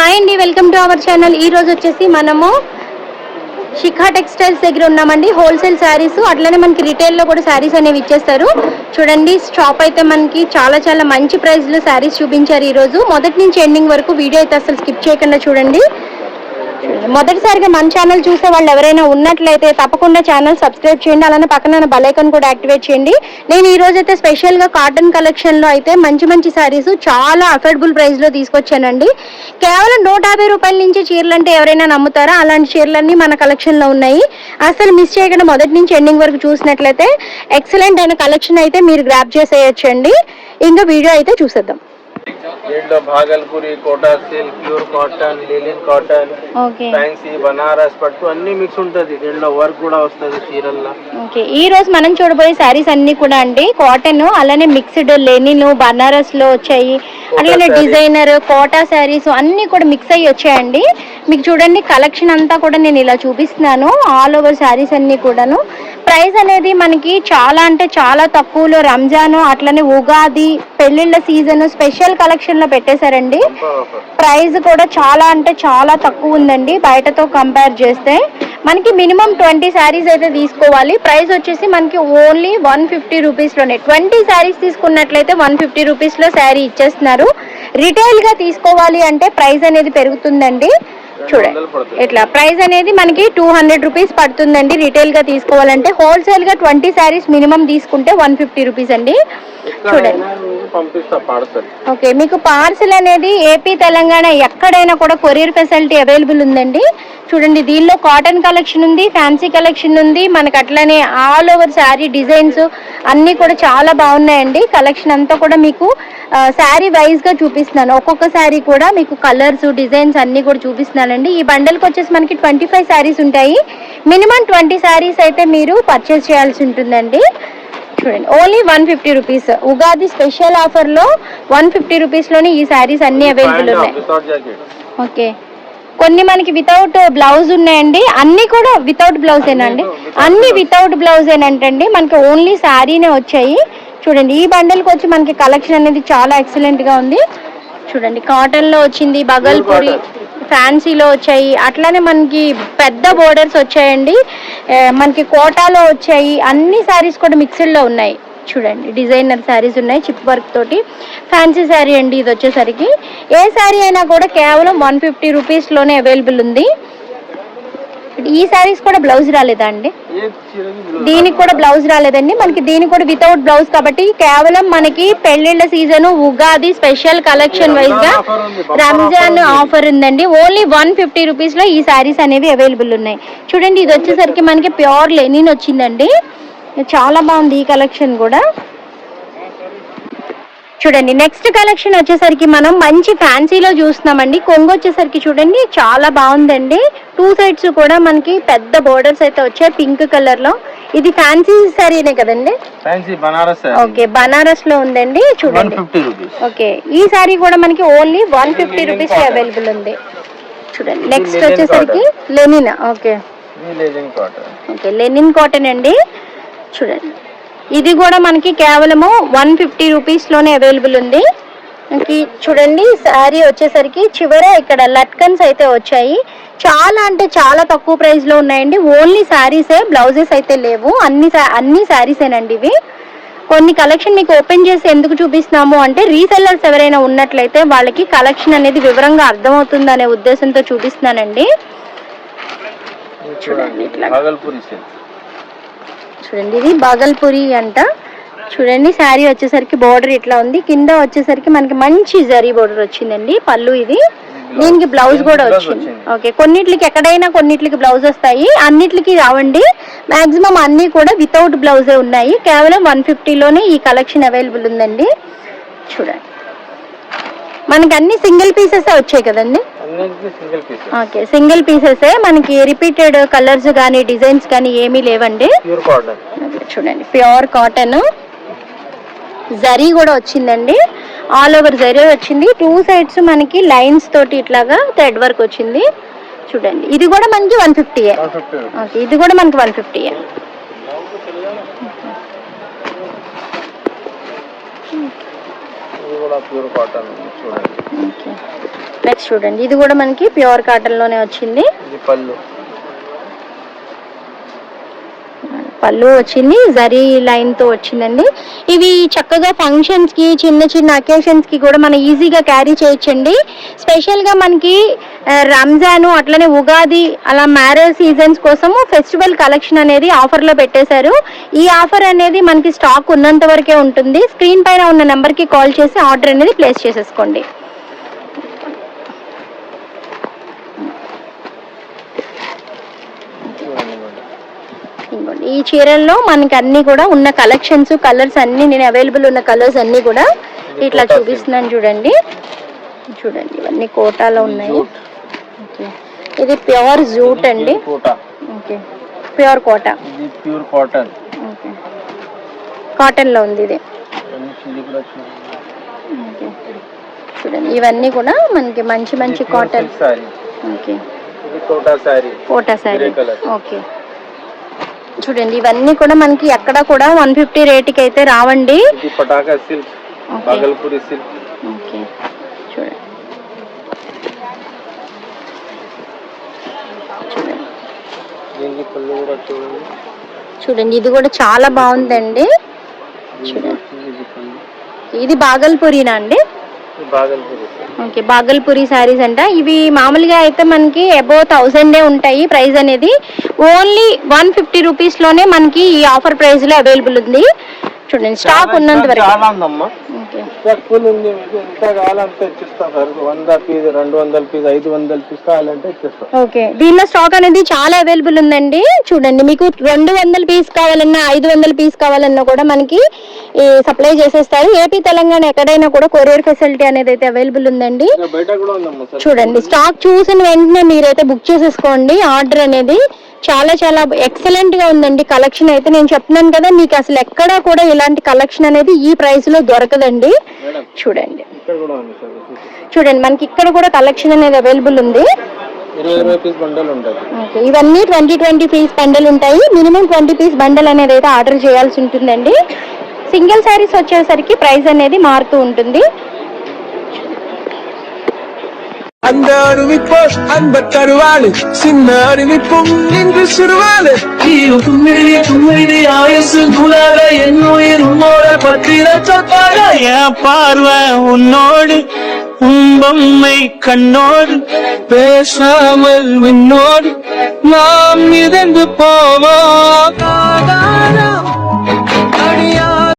Hi అండి welcome to our channel. ఈ రోజు వచ్చేసి మనము శిఖా టెక్స్టైల్స్ దగ్గర ఉన్నామండి. హోల్సేల్ శారీస్ అట్లనే మనకి రిటైల్లో కూడా శారీస్ అనేవి ఇచ్చేస్తారు. చూడండి షాప్ అయితే మనకి చాలా చాలా మంచి ప్రైస్లో శారీస్ చూపించారు ఈరోజు మొదటి నుంచి ఎండింగ్ వరకు వీడియో అయితే అసలు స్కిప్ చేయకుండా చూడండి. మొదటిసారిగా మన ఛానల్ చూసే వాళ్ళు ఎవరైనా ఉన్నట్లయితే తప్పకుండా ఛానల్ సబ్స్క్రైబ్ చేయండి అలానే పక్కన బలైకన్ కూడా యాక్టివేట్ చేయండి. నేను ఈ రోజు అయితే స్పెషల్గా కాటన్ కలెక్షన్లో అయితే మంచి మంచి శారీస్ చాలా అఫోర్డబుల్ ప్రైస్లో తీసుకొచ్చానండి. కేవలం నూట యాభై రూపాయల నుంచి చీరలు అంటే ఎవరైనా నమ్ముతారా? అలాంటి చీరలన్నీ మన కలెక్షన్లో ఉన్నాయి. అసలు మిస్ చేయకుండా మొదటి నుంచి ఎండింగ్ వరకు చూసినట్లయితే ఎక్సలెంట్ అయిన కలెక్షన్ అయితే మీరు గ్రాప్ చేసేయచ్చండి. ఇంకా వీడియో అయితే చూసేద్దాం. దీంట్లో Bhagalpuri Kota silk pure cotton linen cotton okay. Fancy Banaras పట్టు అన్ని మిక్స్ ఉంటది. దీంట్లో వర్క్ కూడా వస్తుంది చీరల్లో. ఓకే. ఈ రోజు మనం చూడబోయే శారీస్ అన్ని కూడా అండి కాటన్ అలానే మిక్స్డ్ లెనిన్ బనారస్లో వచ్చాయి saree. డిజైనర్ కోటా శారీస్ అన్ని కూడా మిక్స్ అయ్యి వచ్చాయండి. మీకు చూడండి కలెక్షన్ అంతా కూడా నేను ఇలా చూపిస్తున్నాను. ఆల్ ఓవర్ శారీస్ అన్ని కూడాను. ప్రైస్ అనేది మనకి చాలా అంటే చాలా తక్కువలో రంజాన్ అట్లనే ఉగాది పెళ్ళిళ్ళ సీజన్ స్పెషల్ కలెక్షన్లో పెట్టేశారండి. ప్రైస్ కూడా చాలా అంటే చాలా తక్కువ ఉందండి. బయటతో కంపేర్ చేస్తే మనకి మినిమం ట్వంటీ శారీస్ అయితే తీసుకోవాలి. ప్రైస్ వచ్చేసి మనకి ఓన్లీ వన్ ఫిఫ్టీ రూపీస్లోనే ట్వంటీ శారీస్ తీసుకున్నట్లయితే వన్ ఫిఫ్టీ రూపీస్లో శారీ ఇచ్చేస్తున్నారు. రిటైల్గా తీసుకోవాలి అంటే ప్రైస్ అనేది పెరుగుతుందండి. చూడండి. ఇట్లా ప్రైస్ అనేది మనకి టూ హండ్రెడ్ రూపీస్ పడుతుందండి. రిటైల్గా తీసుకోవాలంటే హోల్సేల్గా ట్వంటీ శారీస్ మినిమం తీసుకుంటే వన్ ఫిఫ్టీ రూపీస్ అండి. చూడండి. ఓకే మీకు పార్సిల్ అనేది ఏపీ తెలంగాణ ఎక్కడైనా కూడా కొరియర్ ఫెసిలిటీ అవైలబుల్ ఉందండి. చూడండి దీనిలో కాటన్ కలెక్షన్ ఉంది ఫ్యాన్సీ కలెక్షన్ ఉంది. మనకి అట్లనే ఆల్ ఓవర్ శారీ డిజైన్స్ అన్నీ కూడా చాలా బాగున్నాయండి. కలెక్షన్ అంతా కూడా మీకు శారీ వైజ్గా చూపిస్తున్నాను. ఒక్కొక్క శారీ కూడా మీకు కలర్స్ డిజైన్స్ అన్నీ కూడా చూపిస్తున్నానండి ఈ బండల్కి వచ్చేసి మనకి ట్వంటీ ఫైవ్ శారీస్ ఉంటాయి. మినిమం ట్వంటీ శారీస్ అయితే మీరు పర్చేస్ చేయాల్సి ఉంటుందండి. చూడండి only one fifty rupees. Ugadi special ఆఫర్లో వన్ ఫిఫ్టీ రూపీస్లోనే ఈ శారీస్ అన్ని అవైలబుల్ ఉన్నాయి. ఓకే. కొన్ని మనకి వితౌట్ బ్లౌజ్ ఉన్నాయండి. అన్ని కూడా వితౌట్ బ్లౌజ్ ఏనండి. అన్ని వితౌట్ బ్లౌజ్ ఏనంటండి. మనకి ఓన్లీ శారీనే వచ్చాయి. చూడండి ఈ బండల్కి వచ్చి మనకి కలెక్షన్ అనేది చాలా ఎక్సలెంట్గా ఉంది. చూడండి కాటన్లో వచ్చింది బగల్పూరి ఫ్యాన్సీలో వచ్చాయి. అట్లానే మనకి పెద్ద బోర్డర్స్ వచ్చాయండి. మనకి కోటాలో వచ్చాయి. అన్ని శారీస్ కూడా మిక్స్డ్లో ఉన్నాయి. చూడండి డిజైనర్ శారీస్ ఉన్నాయి చిప్ వర్క్ తోటి. ఫ్యాన్సీ శారీ అండి ఇది వచ్చేసరికి. ఏ శారీ అయినా కూడా కేవలం వన్ ఫిఫ్టీ రూపీస్లోనే అవైలబుల్ ఉంది. ఈ శారీస్ కూడా బ్లౌజ్ రాలేదా అండి దీనికి కూడా బ్లౌజ్ రాలేదండి. మనకి దీనికి కూడా వితౌట్ బ్లౌజ్ కాబట్టి కేవలం మనకి పెళ్ళిళ్ళ సీజన్ ఉగాది స్పెషల్ కలెక్షన్ వైజ్గా ఆఫర్ రంజాన్ ఆఫర్ ఆఫర్ ఉందండి. ఓన్లీ వన్ ఫిఫ్టీ రూపీస్లో ఈ శారీస్ అనేవి అవైలబుల్ ఉన్నాయి. చూడండి ఇది వచ్చేసరికి మనకి ప్యూర్ లెనిన్ వచ్చిందండి. చాలా బాగుంది ఈ కలెక్షన్ కూడా. చూడండి నెక్స్ట్ కలెక్షన్ వచ్చేసరికి మనం మంచి ఫ్యాన్సీలో చూస్తున్నామండి. కొంగు వచ్చేసరికి చూడండి చాలా బాగుందండి. టూ సైడ్స్ కూడా మనకి పెద్ద బోర్డర్స్ అయితే వచ్చాయి పింక్ కలర్లో. ఇది ఫ్యాన్సీ శారీనే కదండి? ఫ్యాన్సీ బనారస్ ఓకే బనారస్లో ఉందండి చూడండి. ఓకే ఈ సారీ కూడా మనకి only one fifty rupees available ఉంది. చూడండి నెక్స్ట్ వచ్చేసరికి linen okay okay linen cotton అండి. చూడండి. ఇది కూడా మనకి కేవలము వన్ ఫిఫ్టీ రూపీస్లోనే అవైలబుల్ ఉంది. మనకి చూడండి శారీ వచ్చేసరికి చివర ఇక్కడ లట్కన్స్ అయితే వచ్చాయి. చాలా అంటే చాలా తక్కువ ప్రైస్లో ఉన్నాయండి. ఓన్లీ శారీసే బ్లౌజెస్ అయితే లేవు. అన్ని అన్ని శారీసేనండి ఇవి. కొన్ని కలెక్షన్ మీకు ఓపెన్ చేసి ఎందుకు చూపిస్తున్నాము అంటే రీసెల్లర్స్ ఎవరైనా ఉన్నట్లయితే వాళ్ళకి కలెక్షన్ అనేది వివరంగా అర్థమవుతుంది అనే ఉద్దేశంతో చూపిస్తున్నానండి. చూడండి చూడండి. ఇది బాగల్పూరి అంట. చూడండి శారీ వచ్చేసరికి బోర్డర్ ఇట్లా ఉంది. కింద వచ్చేసరికి మనకి మంచి జరీ బోర్డర్ వచ్చిందండి. పళ్ళు ఇది. దీనికి బ్లౌజ్ కూడా వచ్చింది. ఓకే కొన్నిట్లకి ఎక్కడైనా కొన్నిట్లకి బ్లౌజ్ వస్తాయి. అన్నిట్లకి రావండి. మాక్సిమం అన్ని కూడా వితౌట్ బ్లౌజే ఉన్నాయి. కేవలం వన్ ఫిఫ్టీలోనే ఈ కలెక్షన్ అవైలబుల్ ఉందండి. చూడండి. మనకి అన్ని సింగిల్ పీసెస్ వచ్చాయి కదండి. ఓకే సింగిల్ పీసెసే మనకి రిపీటెడ్ కలర్స్ కానీ డిజైన్స్ కానీ ఏమీ లేవండి. చూడండి ప్యూర్ కాటన్ జరీ కూడా వచ్చిందండి. ఆల్ ఓవర్ జరీ వచ్చింది. టూ సైడ్స్ మనకి లైన్స్ తోటి ఇట్లాగా థ్రెడ్ వర్క్ వచ్చింది. చూడండి ఇది కూడా మనకి వన్ ఫిఫ్టీ ఓకే ఇది కూడా మనకి వన్ ఫిఫ్టీ కూడా ప్యూర్ కాటన్ చూడండి. ఓకే. నెక్స్ట్ చూడండి ఇది కూడా మనకి ప్యూర్ కాటన్లోనే వచ్చింది. పళ్ళు. పళ్ళు వచ్చింది. జరీ లైన్తో వచ్చిందండి. ఇవి చక్కగా ఫంక్షన్స్కి చిన్న చిన్న అకేషన్స్కి కూడా మనం ఈజీగా క్యారీ చేయొచ్చండి. స్పెషల్గా మనకి రంజాన్ అట్లనే ఉగాది అలా మ్యారేజ్ సీజన్స్ కోసము ఫెస్టివల్ కలెక్షన్ అనేది ఆఫర్లో పెట్టేశారు. ఈ ఆఫర్ అనేది మనకి స్టాక్ ఉన్నంత వరకే ఉంటుంది. స్క్రీన్ పైన ఉన్న నెంబర్కి కాల్ చేసి ఆర్డర్ అనేది ప్లేస్ చేసేసుకోండి. ఇదిగోండి. ఈ చీరల్లో మనకి అన్ని కూడా ఉన్న కలెక్షన్స్ కలర్స్ అన్ని నేను అవైలబుల్ ఉన్న కలర్స్ అన్ని కూడా ఇట్లా చూపిస్తున్నాను చూడండి. చూడండి ఇవన్నీ కోటాలో ఉన్నాయి. ఇది ప్యూర్ జూట్ అండి. Pure Kota. Okay. Pure Kota. Pure cotton. Okay. కాటన్లో ఉంది ఇది. చూడండి ఇవన్నీ కూడా మనకి మంచి మంచి cotton. Okay. Kota sari. Okay. చూడండి ఇవన్నీ కూడా మనకి ఎక్కడ కూడా వన్ ఫిఫ్టీ రేట్కి అయితే రావండి చూడండి. ఇది కూడా చాలా బాగుందండి. ఇది చూడండి. ఇది బాగల్పూరినా అండి? ఓకే బాగల్పూరి శారీస్ అంట. ఇవి మామూలుగా అయితే మనకి అబౌవ్ థౌజండే ఉంటాయి ప్రైస్ అనేది. ఓన్లీ వన్ ఫిఫ్టీ రూపీస్లోనే మనకి ఈ ఆఫర్ ప్రైస్లో అవైలబుల్ ఉంది. చూడండి స్టాక్ ఉన్నంత వరకు. తక్కువ ఉంది మీకు ఎంత కావాలంటే ఇచ్చిస్తాం సార్. వంద పీస్ రెండు వందల పీస్ ఐదు వందల పీస్ కావాలంటే ఇచ్చిస్తాం. ఓకే. దీనిలో స్టాక్ అనేది చాలా అవైలబుల్ ఉందండి. చూడండి మీకు రెండు వందల పీస్ కావాలన్నా ఐదు వందల పీస్ కావాలన్నా కూడా మనకి సప్లై చేసేస్తారు. ఏపీ తెలంగాణ ఎక్కడైనా కూడా కొరియర్ ఫెసిలిటీ అనేది అయితే అవైలబుల్ ఉందండి. చూడండి స్టాక్ చూసిన వెంటనే మీరైతే బుక్ చేసేసుకోండి. ఆర్డర్ అనేది చాలా చాలా ఎక్సలెంట్గా ఉందండి. కలెక్షన్ అయితే నేను చెప్తున్నాను కదా మీకు అసలు ఎక్కడా కూడా ఇలాంటి కలెక్షన్ అనేది ఈ ప్రైస్లో దొరకదండి. చూడండి. ఉంది సార్ చూడండి మనకి ఇక్కడ కూడా కలెక్షన్ అనేది అవైలబుల్ ఉంది. ఇవన్నీ ట్వంటీ ట్వంటీ పీస్ బండల్ ఉంటాయి. మినిమం ట్వంటీ పీస్ బండల్ అనేది అయితే ఆర్డర్ చేయాల్సి ఉంటుందండి. సింగిల్ శారీస్ వచ్చేసరికి ప్రైస్ అనేది మారుతూ ఉంటుంది. அந்த அறிவிப்போர் அன்பத்தருவாளு சின்ன அறிவிப்பும் இன்று சிறுவாளு ஆயுசு குலால என் உயிர் உன்னோட பத்திர சொத்தாக என் பார்வை உன்னோடு உம்பம்மை கண்ணோடு பேசாமல் விண்ணோடு நாம் மிதந்து போவோம்.